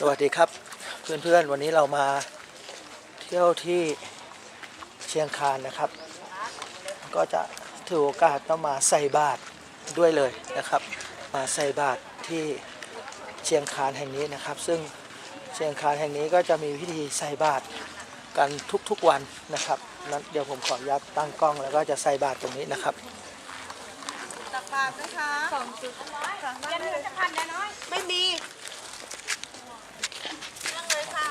สวัสดีครับเพื่อนๆวันนี้เรามาเที่ยวที่เชียงคานนะครับ ก็จะถือโอกาสต้องมาใส่บาตรด้วยเลยนะครับ มาใส่บาตรที่เชียงคานแห่งนี้นะครับ ซึ่งเชียงคานแห่งนี้ก็จะมีพิธีใส่บาตรกันทุกๆวันนะครับนั้นเดี๋ยวผมขออนุญาตตั้งกล้องแล้วก็จะใส่บาตรตรงนี้นะครับตักบาทนะคะสองจุดค่ะเงินจะพันน้อยไม่มีนั่งเลยค่ะ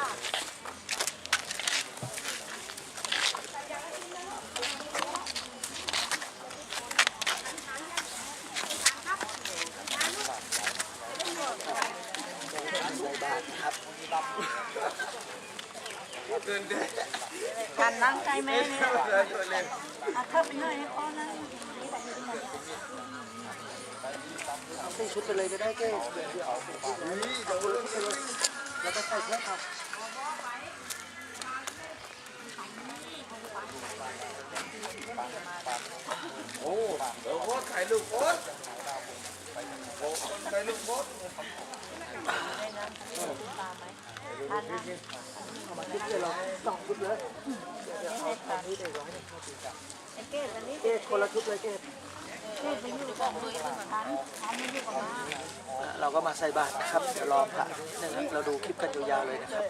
การนั่งใกล้แม่เนี่ยอะเธอไปหน่อยให้พ่อนั่งใส่ชุดไปเลยก็ได้เก้แล้วก็ใส่เพื่อครับโอ้เดี๋ยวโค้ดถ่ายรูปโค้ดโอ้ถ่ายรูปโค้ดเอามาชุดเดียวเราสองชุด เลยเดี๋ยวเอาอันนี้เดี๋ยเข้าตีกันเกดอันนี้เก้คนละชุดเลยเก้เกดไปอยู่กับมือกับพันพันไม่อยู่กับมาเราก็มาใส่บาตรนะครับเดี๋ยวรอพระนิดนึงครับเราดูคลิปกันยาวๆเลยนะครับ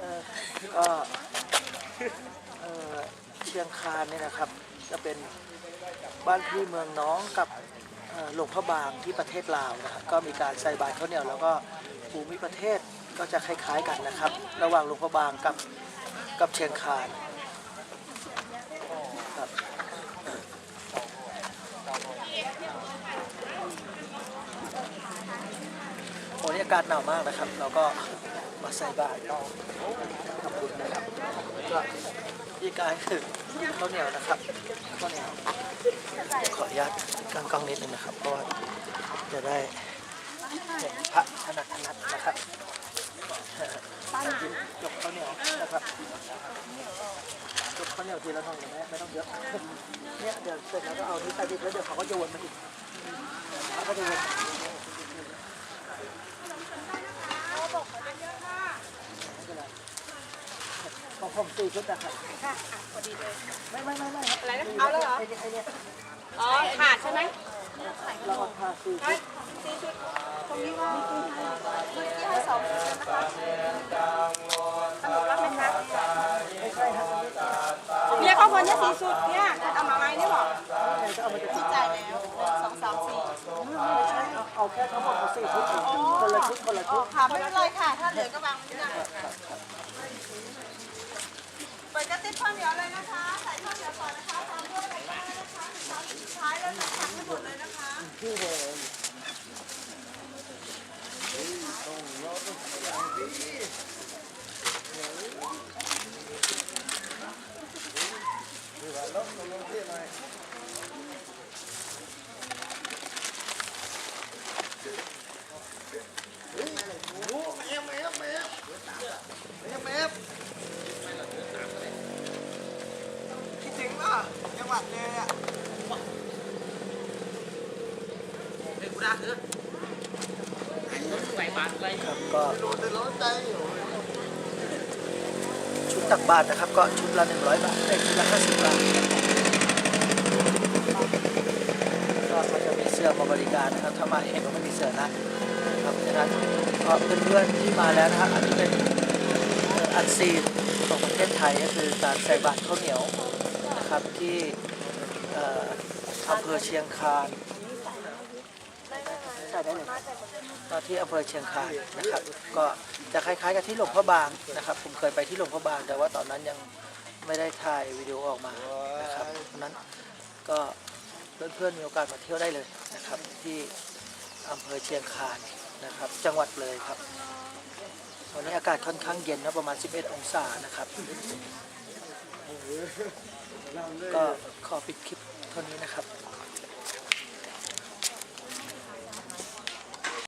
ก็เออเชียงคานเนี่ยนะครับ จะเป็นบ้านพี่เมืองน้องกับหลวงพระบางที่ประเทศลาวนะครับก็มีการใส่บาตรข้าวเหนียวแล้วก็ภูมิประเทศก็จะคล้ายๆกันนะครับ ระหว่างหลวงพระบางกับกับเชียงคานครับโอ้นี่อากาศหนาวมากนะครับ เราก็มาใส่บาตรทำบุญนะครับ ธีกายคือข้าวเหนียวนะครับข้าวเหนียวขออนุญาตกางกล้องนิดนึงนะครับ เพราะว่าจะได้เห็นพระถนัดถนัดนะครับกินยกข้าวเหนียวนะครับยกข้าวเหนียวทีละหน่อยนะไม่ต้องเยอะเนี่ยเดี๋ยวเสร็จแล้วก็เอานี้ใส่ดิบแล้วเดี๋ยวเขาก็โยนมาอีกเขาก็จะโยน ของผมสี่ชุดนะครับค่ะพอดีเลย ไม่ไม่ไม่ไม่ครับอะไรนะเอาแล้วเหรอ ไอ้เนี่ยไอ้เนี่ยอ๋อขาดใช่ไหมเราเอาผ้าสี่ชุดสี่ชุดตรงนี้ว่าเมื่อกี้ให้สองชุดนะคะสรุปแล้วเป็นนัดไม่ใช่ครับเนี่ยข้าวคนเนี่ยสี่ชุดเนี่ยเอามาไหมเนี่ยบอกใช่ก็เอามาจากที่จ่ายแล้วหนึ่งสองสามสี่ไม่ใช่เอาเอาแค่ทั้งหมดเอาสี่ชุดเองคนละชุดคนละชุดค่ะไม่เป็นไรค่ะ ถ้าเหลือก็วางไว้ที่นั่น เปิดกระติบข้าวเหนียวเลยนะคะ ใส่ข้าวเหนียวก่อนนะคะตามด้วยอะไรก็ได้นะคะสุดท้ายแล้วจะทำให้หมดเลยนะคะ ที่เดิม คิดถึงป่ะัดเลยอะครับก็โดนแต่ร้อนใจอยู่ชุดตักบาทนะครับ ก็ชุดละ100บาทได้ชุดละ50บาทก็เขาจะมีเสื้อมาบริการนะครับ ถ้ามาเองก็ไม่มีเสื้อนะครับฉะนั้นก็เพื่อนๆที่มาแล้วนะครับอันนี้เป็นอันซีนของประเทศไทยก็คือการใส่บาตรข้าวเหนียว นะครับที่อำเภอเชียงคานใส่ได้เลยมาที่อำเภอเชียงคานนะครับ ก็จะคล้ายๆกับที่หลวงพ่อบางนะครับ ผมเคยไปที่หลวงพ่อบางแต่ว่าตอนนั้นยังไม่ได้ถ่ายวิดีโอออกมานะครับนั้นก็เพื่อนๆมีโอกาสมาเที่ยวได้เลยนะครับ ที่อำเภอเชียงคานนะครับ จังหวัดเลยครับวันนี้อากาศค่อนข้างเย็นนะประมาณ 11 องศานะครับ ก็ขอปิดคลิปเท่านี้นะครับ